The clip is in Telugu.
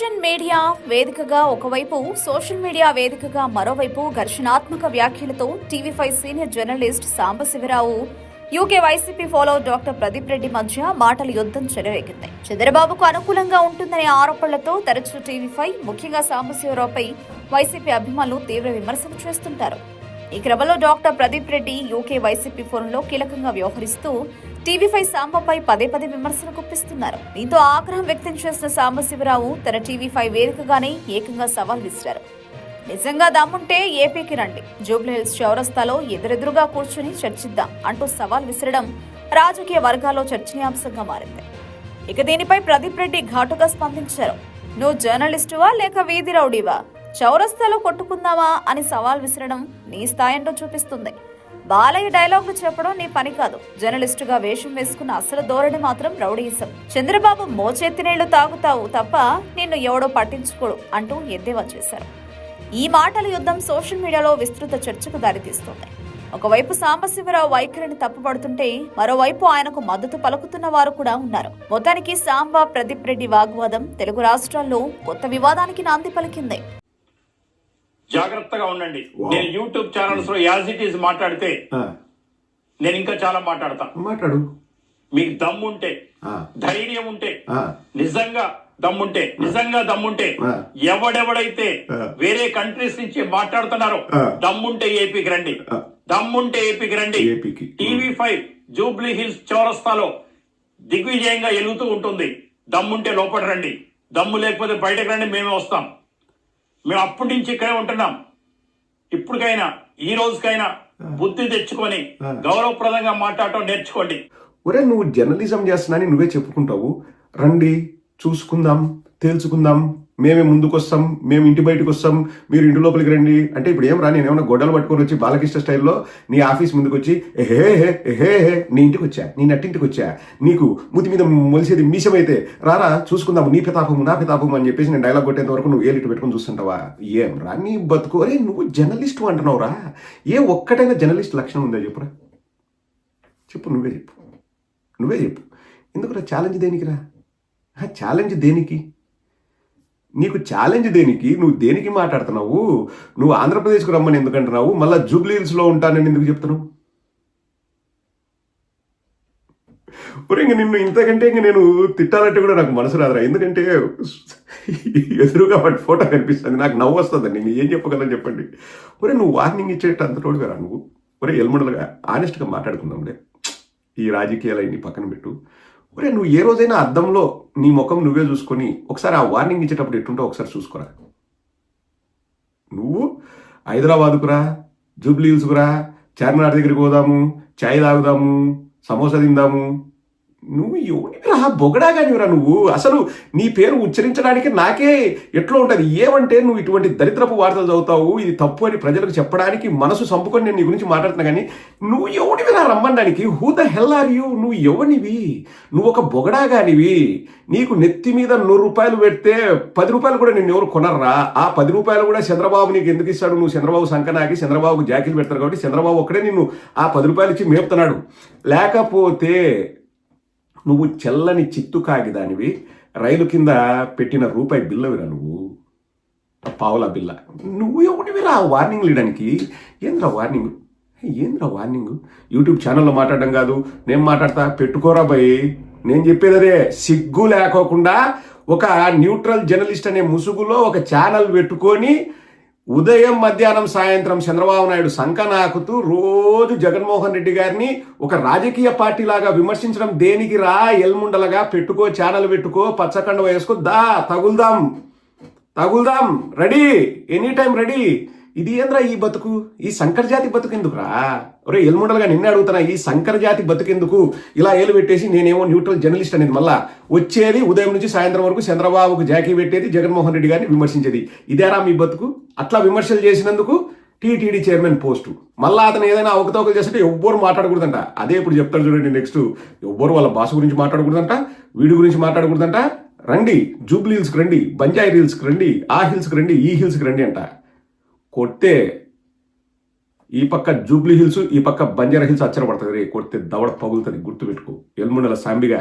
సోషల్ మీడియా వేదికగా ఒకవైపు సోషల్ మీడియా వేదికగా మరోవైపు ఘర్షణాత్మక వ్యాఖ్యలతో TV five senior journalist Sambasivarao UK YCP follow doctor Pradeep Reddy మధ్య మాటల యుద్ధం చెలరేగింది. చంద్రబాబుకు అనుకూలంగా ఉంటుందనే ఆరోపణలతో తరచూ టీవీ ఫైవ్ ముఖ్యంగా సాంబశివరావుపై వైసీపీ అభిమానులు తీవ్ర విమర్శలు చేస్తుంటారు. ఈ క్రమంలో డాక్టర్ ప్రదీప్ రెడ్డి యూకే వైసీపీ ఫోరంలో కీలకంగా వ్యవహరిస్తూ టీవీ ఫైవ్ సాంబపై పదే పదే విమర్శలు గుప్పిస్తున్నారు దీంతో ఆగ్రహం వ్యక్తం చేసిన సాంబశివరావు తన టీవీ ఫైవ్ వేదికగానే ఏకంగా సవాల్ విసిరారు. నిజంగా దమ్ముంటే ఏపీకి రండి. జూబ్లీహిల్స్ చౌరస్తాలో ఎదురెదురుగా కూర్చుని చర్చిద్దాం అంటూ సవాల్ విసిరడం రాజకీయ వర్గాల్లో చర్చనీయాంశంగా మారింది. ఇక దీనిపై ప్రదీప్ రెడ్డి ఘాటుగా స్పందించారు. నువ్వు జర్నలిస్టువా లేక వీధి రౌడీవా? చౌరస్తాలో కొట్టుకుందామా అని సవాల్ విసరడం నీ స్థాయిలో చూపిస్తుంది. బాలయ్య డైలాగులు చెప్పడం నీ పని కాదు. జర్నలిస్టుగా వేషం వేసుకున్న అసలు ధోరణి మాత్రం రౌడీసం చంద్రబాబు మోచేతి నీళ్ళు తాగుతావు తప్ప నిన్ను ఎవడో పట్టించుకోడు అంటూ ఎద్దేవా చేశారు. ఈ మాటల యుద్ధం సోషల్ మీడియాలో విస్తృత చర్చకు దారితీస్తోంది. ఒకవైపు సాంబశివరావు వైఖరిని తప్పుపడుతుంటే మరోవైపు ఆయనకు మద్దతు పలుకుతున్న వారు కూడా ఉన్నారు. మొత్తానికి సాంబ ప్రదీప్ రెడ్డి వాగ్వాదం తెలుగు రాష్ట్రాల్లో కొత్త వివాదానికి నాంది పలికింది. జాగ్రత్తగా ఉండండి. నేను యూట్యూబ్ ఛానల్స్లో యాజ్ ఇట్ ఈస్ మాట్లాడితే నేను ఇంకా చాలా మాట్లాడతా. మాట్లాడు. మీకు దమ్ముంటే ధైర్యం ఉంటే నిజంగా దమ్ముంటే నిజంగా దమ్ముంటే. ఎవడెవడైతే. వేరే కంట్రీస్ నుంచి మాట్లాడుతున్నారో. దమ్ముంటే ఏపీకి రండి. దమ్ముంటే ఏపీకి రండి. టీవీ ఫైవ్ జూబ్లీ హిల్స్ చౌరస్తాలో దిగ్విజయంగా ఎలుగుతూ ఉంటుంది. దమ్ముంటే లోపల రండి. దమ్ము లేకపోతే బయటకు రండి మేమే వస్తాం. మేము అప్పటి నుంచి ఇక్కడే ఉంటున్నాం. ఇప్పటికైనా ఈ రోజుకైనా బుద్ధి తెచ్చుకొని. గౌరవప్రదంగా మాట్లాడటం నేర్చుకోండి. ఒరే నువ్వు జర్నలిజం చేస్తున్నాని నువ్వే చెప్పుకుంటావు. రండి చూసుకుందాం తేల్చుకుందాం. మేమే ముందుకు వస్తాం మేము ఇంటి బయటకు వస్తాం మీరు ఇంటి లోపలికి రండి. అంటే ఇప్పుడు ఏం రా నేను ఏమైనా గొడ్డలు పట్టుకొని వచ్చి బాలకృష్ణ స్టైల్లో నీ ఆఫీస్ ముందుకు వచ్చి హే హే హే హే నీ ఇంటికి వచ్చా నీ నట్టింటికి వచ్చా నీకు ముతి మీద మొలిసేది మీసమైతే రారా చూసుకుందాం నీ పితాపము నా పితాపము అని చెప్పేసి నేను డైలాగ్ కొట్టేంత వరకు నువ్వు ఏలిట్టు పెట్టుకొని చూస్తుంటావా? ఏం రా నీ బతుకు అరే నువ్వు జర్నలిస్ట్ అంటున్నావురా. ఏ ఒక్కటైనా జర్నలిస్ట్ లక్షణం ఉందా చెప్పురా? చెప్పు నువ్వే చెప్పు. నువ్వే చెప్పు. ఎందుకురా ఛాలెంజ్ దేనికిరా? ఛాలెంజ్ దేనికి? నీకు ఛాలెంజ్ దేనికి? నువ్వు దేనికి మాట్లాడుతున్నావు? నువ్వు ఆంధ్రప్రదేశ్కు రమ్మని ఎందుకు అంటున్నావు మళ్ళీ జూబ్లీహిల్స్లో ఉంటానని ఎందుకు చెప్తున్నావు? ఒరే ఇంక నిన్ను ఇంతకంటే ఇంక నేను తిట్టాలంటే కూడా నాకు మనసు రాదురా. ఎందుకంటే ఎదురుగా వాటి ఫోటో కనిపిస్తుంది. నాకు నవ్వు వస్తుంది. నేను ఏం చెప్పగలను చెప్పండి. ఒరే నువ్వు వార్నింగ్ ఇచ్చేట అంత తోడుగా నువ్వు. ఒరే ఎల్ముడలుగా ఆనెస్ట్గా మాట్లాడుకుందాంలే ఈ రాజకీయాలు అన్ని పక్కన పెట్టు. ఒరే నువ్వు ఏ రోజైనా అద్దంలో నీ ముఖం నువ్వే చూసుకొని ఒకసారి ఆ వార్నింగ్ ఇచ్చేటప్పుడు ఎట్టుంటో ఒకసారి చూసుకోరా? నువ్వు హైదరాబాద్కు రా జూబ్లీ హిల్స్కు రా చార్మినార్ దగ్గరికి పోదాము చాయ్ తాగుదాము సమోసా తిందాము నువ్వు ఎవరిరా బొగడా కానివిరా నువ్వు? అసలు నీ పేరు ఉచ్చరించడానికి నాకే ఎట్లా ఉంటుంది. ఏమంటే నువ్వు ఇటువంటి దరిద్రపు వార్తలు చదువుతావు? ఇది తప్పు అని ప్రజలకు చెప్పడానికి మనసు సంపుకొని నేను నీ గురించి మాట్లాడుతున్నా కానీ నువ్వు ఎవడివిరా రమ్మడానికి? Who the hell are you నువ్వు ఎవనివి? నువ్వు ఒక బొగడా కానివి నీకు నెత్తి మీద నూరు రూపాయలు పెడితే పది రూపాయలు కూడా నేను ఎవరు కొనర్రా? ఆ పది రూపాయలు కూడా చంద్రబాబు నీకు ఎందుకు ఇస్తాడు? నువ్వు చంద్రబాబు సంకనాకి చంద్రబాబుకు జాకీలు పెడతారు కాబట్టి చంద్రబాబు ఒక్కడే నిన్ను ఆ పది రూపాయలు ఇచ్చి మేపుతున్నాడు. లేకపోతే నువ్వు చల్లని చిత్తు కాగిదానివి రైలు కింద పెట్టిన రూపాయి బిల్లవిరా నువ్వు? పావుల బిల్ల. నువ్వు ఎవడివిరా వార్నింగ్ ఇవ్వడానికి ఏంద్రా వార్నింగ్ ఏంద్రా వార్నింగ్ యూట్యూబ్ ఛానల్లో మాట్లాడడం కాదు నేను మాట్లాడతా పెట్టుకోరా భయ్ నేను చెప్పేది అదే సిగ్గు లేకోకుండా ఒక న్యూట్రల్ జర్నలిస్ట్ అనే ముసుగులో ఒక ఛానల్ పెట్టుకొని ఉదయం మధ్యాహ్నం సాయంత్రం చంద్రబాబు నాయుడు సంక నాకుతూ రోజు జగన్మోహన్ రెడ్డి గారిని ఒక రాజకీయ పార్టీ లాగా విమర్శించడం దేనికి రా ఎల్ముండలగా పెట్టుకో ఛానల్ పెట్టుకో పచ్చకండ వేసుకో దా తగులుదాం. తగులుదాం. రెడీ. Any time ready. ఇది ఏంద్రా ఈ బతుకు? ఈ సంకర జాతి బతుకు ఒరే ఎల్ముండలుగా నిన్నే అడుగుతున్నా ఈ సంకర జాతి బతుకెందుకు? ఇలా ఏలు పెట్టేసి నేనేమో న్యూట్రల్ జర్నలిస్ట్ అనేది మళ్ళా వచ్చేది ఉదయం నుంచి సాయంత్రం వరకు చంద్రబాబుకు జాకీ పెట్టేది జగన్మోహన్ రెడ్డి గారిని విమర్శించేది. ఇదేరా మీ బతుకు? అట్లా విమర్శలు చేసినందుకు టీటీడీ చైర్మన్ పోస్టు. మళ్ళా అతను ఏదైనా అవకతవకలు చేస్తే ఎవ్వరు మాట్లాడకూడదంట. అదే ఇప్పుడు చెప్తాడు చూడండి నెక్స్ట్. ఎవ్వరు వాళ్ళ భాష గురించి మాట్లాడకూడదంట వీడి గురించి మాట్లాడకూడదంట. రండి జూబ్లీ హిల్స్కి రండి బంజాయి హిల్స్కి రండి ఆ హిల్స్కి రండి ఈ హిల్స్కి రండి అంట. కొడితే ఈ పక్క జూబ్లీ హిల్స్ ఈ పక్క బంజారా హిల్స్ అచ్చర పడుతుంది రే కొడితే దవడ పగులుతుంది గుర్తుపెట్టుకో. ఎల్ముండల సాంబిగా